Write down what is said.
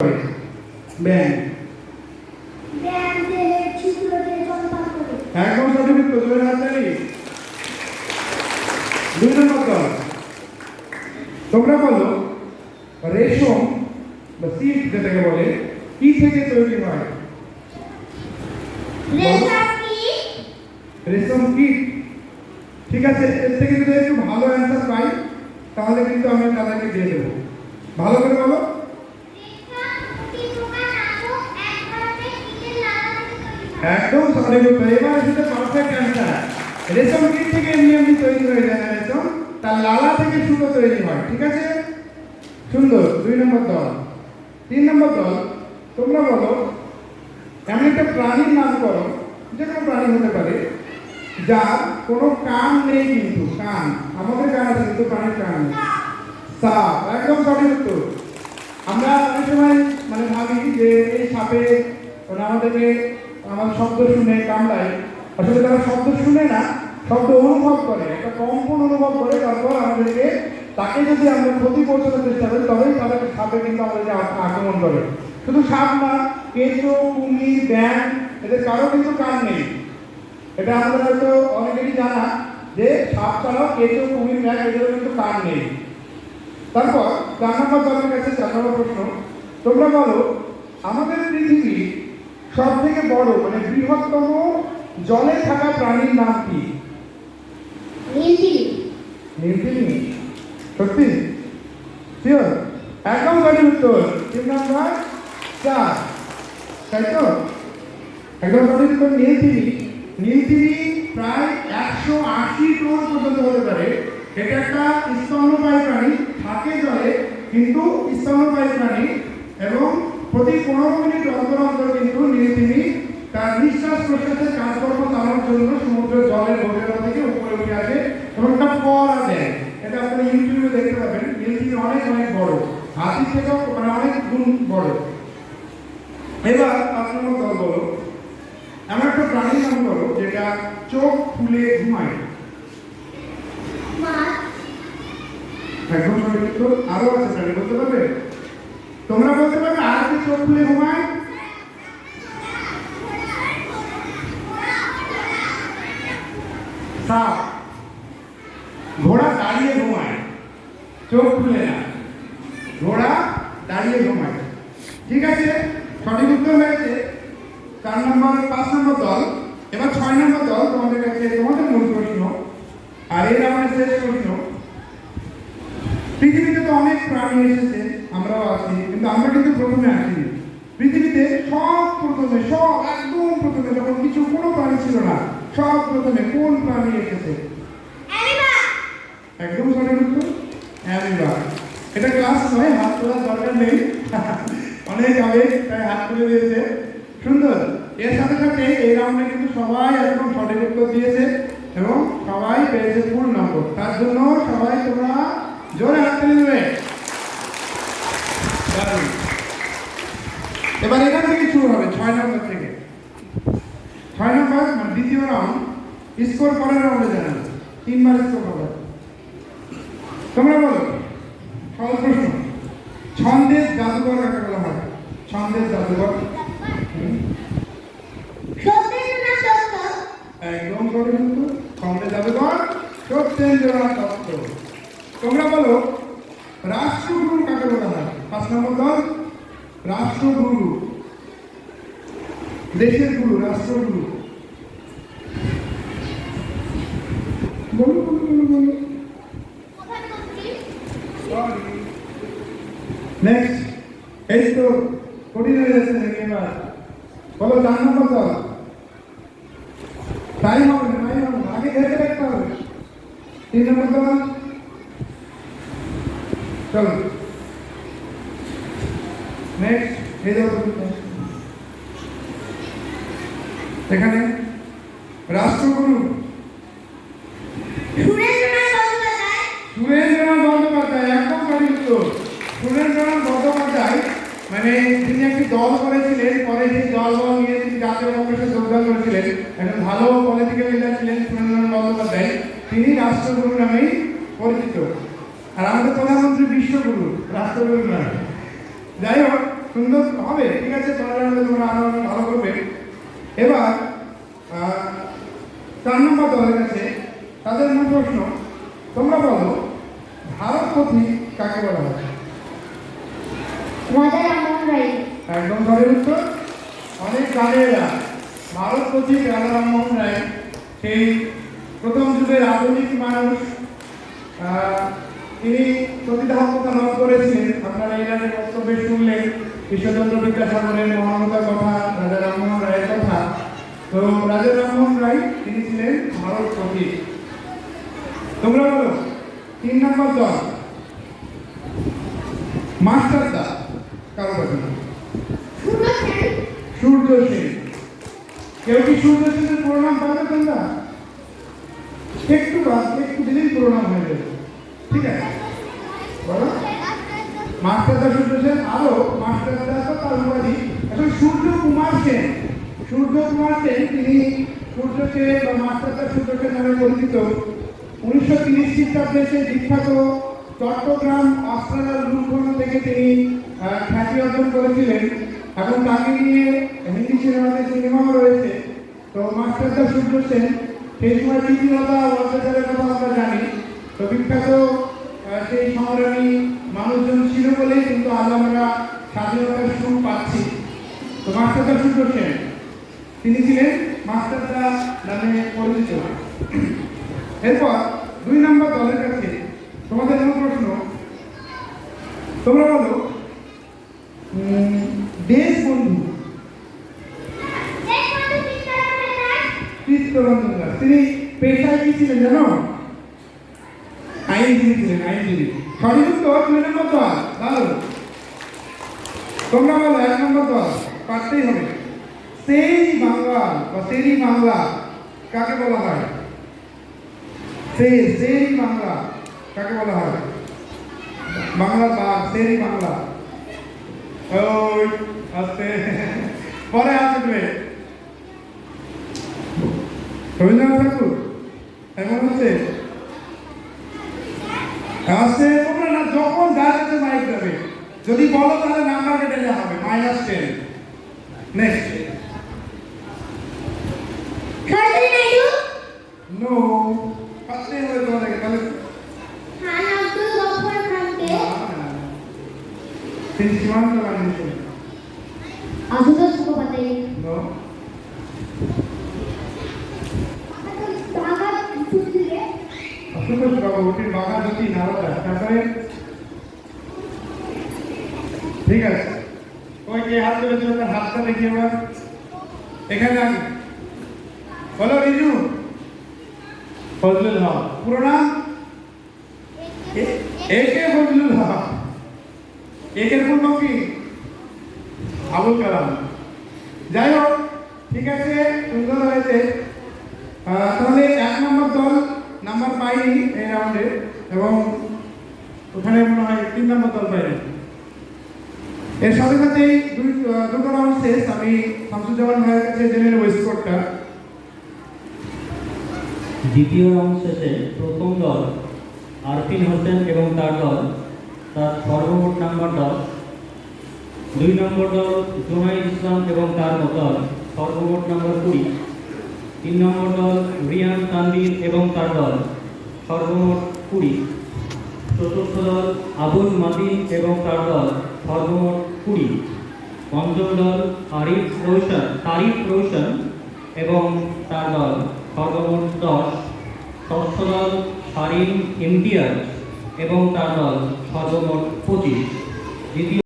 নম্বর তোমরা বলো রেশম বা সিল্ক যেটাকে বলে, কি থেকে তৈরি হয়? রেশম কি? ঠিক আছে, এর থেকে যদি একটু ভালো অ্যান্সার পাই, তাহলে কিন্তু আমি তাদেরকে দিয়ে দেবো। ভালো করে বলো রেশম কি পোকা নামক এক ধরনের কীটের লালা থেকে তৈরি হয় একদম উত্তর এবার এসেছে পারফেক্ট অ্যান্সার রেশম কীট থেকে এমনি এমনি তৈরি হয়ে যায় না রেশম। তার লালা থেকে সুতো তৈরি হয়, ঠিক আছে? সুন্দর, দুই নম্বর দল। তিন নম্বর দল, তোমরা বলো, এমন একটা প্রাণীর নাম করো, যে কোনো প্রাণী হতে পারে, যার কোনো কান নেই কিন্তু, কান। আমাদের কান আছে, কিন্তু প্রাণীর কান নেই। সাপ, একদম সঠিক উত্তর। আমরা অনেক সময় মানে ভাবি যে এই সাপে মানে আমাদেরকে আমার শব্দ শুনে কামড়ায়। আসলে তারা শব্দ শুনে না, শব্দ অনুভব করে, একটা কম্পন অনুভব করে। তারপর আমাদেরকে তাকে যদি আমরা ক্ষতি পৌঁছানোর চেষ্টা করি, তবেই তাদের সাপে কিন্তু আমাদেরকে আক্রমণ করে। শুধু সাপ না, কেঁচো কুমির ব্যাং এদের কারও কিন্তু কান নেই। এটা আমাদের হয়তো অনেকেরই জানা যে সাপ ছাড়াও কেঁচো কুমির ব্যাং এদেরও কিন্তু কান নেই। তারপর চার নম্বর দলের কাছে চার নম্বর প্রশ্ন, তোমরা বলো, আমাদের পৃথিবী সব থেকে বড় মানে বৃহত্তম জলে থাকা প্রাণীর নাম কি? নীলগিরি সত্যি? শিওর একদম সঠিক উত্তর। তিন নম্বর চার। তাই তো? একদম সঠিক উত্তর নীলগিরি নীলগিরি প্রায় একশো আশি টন পর্যন্ত হতে পারে। এটা একটা স্তন্যপায়ী প্রাণী থাকে জলে কিন্তু স্তন্যপায়ী প্রাণী এবং প্রতি পনেরো মিনিট অন্তর অন্তর কিন্তু নীলগিরি তার নিঃশ্বাস প্রশ্বাসের কাজকর্ম চালানোর জন্য সমুদ্রের জলের গভীরতা থেকে উপরে উঠে আসে এবং একটা ফোয়ারা দেয়। এটা আপনি ইউটিউবে দেখতে পাবেন। নীলগিরি অনেক অনেক বড়। হাতির থেকেও মানে অনেক গুণ বড়। এবার আপনার মতো বলো এমন একটা প্রাণীর নাম বলো যেটা চোখ খুলে ঘুমায়। একদম সঠিক উত্তর। আরও আছে প্রাণী বলতে পারবে? তোমরা বলতে পারবে কি চোখ খুলে ঘুমায় সাপ ঘোড়া দাঁড়িয়ে ঘুমায়। চোখ খুলে না। ঘোড়া দাঁড়িয়ে ঘুমায়। ঠিক আছে? সঠিক উত্তর হয়েছে চার নম্বর, পাঁচ নম্বর দল। এবার ছয় নম্বর দল তোমাদের কাছে, তোমাদের মূল প্রশ্ন। আর এর আমাদের শেষ প্রশ্ন। পৃথিবীতে তো অনেক প্রাণী এসেছে আমরাও আছি কিন্তু আমরা কিন্তু প্রথমে আসিনি। পৃথিবীতে সব প্রথমে সব একদম প্রথমে যখন কিছু কোনো প্রাণী ছিল না সব প্রথমে কোন প্রাণী এসেছে? একদম সঠিক উত্তর অ্যামিবা এটা ক্লাস নয় হাত তোলার দরকার নেই। অনেক আগে তাই হাত তুলে দিয়েছে। সুন্দর। এর সাথে সাথে এই রাউন্ডে কিন্তু সবাই একদম সঠিক উত্তর দিয়েছে এবং সবাই পেয়েছে ফুল নম্বর তার জন্য সবাই তোমরা জোরে হাত তুলে দেবে এবার এখান থেকে শুরু হবে ছয় নম্বর থেকে। ছয় নম্বর মানে দ্বিতীয় রাউন্ড স্কোর পরের রাউন্ডে জানাবে। তিনবার স্কোর হবে। তোমরা বলো সহজ প্রশ্ন। ছন্দের জাদুঘর কাকে বলা হয়? ছন্দের জাদুঘর। একদম সঠিক উত্তর। ছন্দের জাদুঘর সত্যেন্দ্রনাথ দত্ত তোমরা বলো রাষ্ট্রগুরু কাকে বলা হয় পাঁচ নম্বর দল রাষ্ট্রগুরু দেশের গুরু রাষ্ট্রগুরু বলো বলো বলো বলো হবে না টাইম হবে না। আগে দেখে দেখতে হবে। তিন নম্বর দল চলো। নেক্সট এই দাও সঠিক সুরেন্দ্রনাথ বন্দ্যোপাধ্যায় মানে তিনি একটি দল করেছিলেন, পরে সেই দল বল নিয়ে তিনি জাতীয় কংগ্রেসে যোগদান করেছিলেন। একজন ভালো পলিটিক্যাল লিডার ছিলেন সুরেন্দ্রনাথ বন্দ্যোপাধ্যায় তিনি রাষ্ট্রগুরু নামেই পরিচিত। আর আমাদের প্রধানমন্ত্রী বিশ্বগুরু, রাষ্ট্রগুরু নয় যাই হোক, সুন্দর হবে, ঠিক আছে রাউন্ডে তোমরা আরও ভালো করবে। এবার চার নম্বর দলের কাছে তাদের মূল প্রশ্ন। তোমরা বলো, ভারত পথি কাকে বলা হয়? রাজা রামমোহন রায় একদম সঠিক উত্তর অনেক গানেরা ভারত পথিক রাজা রামমোহন রায় সেই প্রথম যুগের আধুনিক মানুষ তিনি সতীদাহ কথা লাভ করেছিলেন। আপনারা এর আগে বক্তব্যে শুনলেন ঈশ্বরচন্দ্র বিদ্যাসাগরের মহানতার কথা রাজা রামমোহন রায়ের কথা। তো রাজা রামমোহন রায় তিনি ছিলেন ভারত পথিক তোমরা বলো তিন নম্বর দল। মাস্টার দা কারও সূর্য সেন কেউ কি সূর্য সেনের প্রণাম পাবে তোমরা একটু বাদ, একটু দিলেই প্রণাম হয়ে যাবে। ঠিক আছে। বলো। মাস্টারদা সূর্য সেন আরও মাস্টারদা তো তার উপাধি। এখন সূর্য কুমার সেন। সূর্য কুমার সেন, তিনি সূর্য সেন বা মাস্টারদা সূর্য সেন নামে পরিচিত। উনিশশো তিরিশ খ্রিস্টাব্দে সেই বিখ্যাত চট্টগ্রাম, অস্ট্রেলিয়ার লুণ্ঠন থেকে তিনি খ্যাতি অর্জন করেছিলেন। এখন তাকে নিয়ে হিন্দি সিনেমাতে সিনেমাও রয়েছে। তো মাস্টারদা সূর্য সেন, সেই সময় তৃতীয়তা অত্যাচারের কথা আমরা জানি। তো বিখ্যাত সেই সংগ্রামী মানুষজন ছিল বলেই কিন্তু আজ আমরা স্বাধীনতার সুখ পাচ্ছি। তো মাস্টারদা সূর্য সেন, তিনি ছিলেন মাস্টারদা নামে পরিচিত। এরপর দুই নম্বর দলের কাছে তোমাদের মূল প্রশ্ন। তোমরা বলো দেশ বন্ধু। তিনি পেশায় কি ছিলেন জানো? আইনজীবী ছিলেন, আইনজীবী। সঠিক উত্তর দুই নম্বর দল, ভালো। তোমরা বলো, এক নম্বর দল পারতেই হবে। সেই বাংলা বা সেই বাংলা, কাকে বলা হয়? সেই সেই বাংলা। কাকে বলা হয়? বাংলা বাঘ সেই বাংলা। ওই পরে আসবে রবীন্দ্রনাথ ঠাকুর এমন হচ্ছে আসছে তোমরা না, যখন যার কাছে মাইক যাবে যদি বলো তাহলে নাম্বার কেটে দেওয়া হবে মাইনাস টেন নেক্সট অসুতোষ বাবু ওটির বাঘা জ্যোতি নারদা তারপরে ঠিক আছে। ওই যে হাত ধরেছিল তার হাতটা দেখি এবার। এখানে আগে বলো রিজু। ফজলুল হক। পুরো নাম? একে ফজলুল হক। একের পূর্ণ কি আবুল কালাম। যাই হোক, ঠিক আছে, সুন্দর হয়েছে। তাহলে এক নম্বর দল। নাম্বার পাইনি এই রাউন্ডে এবং ওখানে মনে হয় তিন নম্বর দল পাইনি এর সাথে সাথেই দুটো রাউন্ড শেষ। আমি শামসুজ্জামান ভাইয়ের কাছে জেনে নেব স্কোরটা দ্বিতীয় রাউন্ড শেষে প্রথম দল আরফিন হোসেন এবং তার দল তার সর্বমোট নাম্বার দশ। দুই নম্বর দল জোনাইদ ইসলাম এবং তার দল সর্বমোট নাম্বার কুড়ি। তিন নম্বর দল রিয়ান তানভীর এবং তার দল সর্বমোট কুড়ি। চতুর্থ দল আবুল মাদিন এবং তার দল সর্বমোট কুড়ি। পঞ্চম দল আরিফ রোশন, তারিফ রোশন এবং তার দল সর্বমোট দশ। ষষ্ঠ দল শারিন ইমতিয়াজ এবং তার দল সর্বমোট পঁচিশ। দ্বিতীয়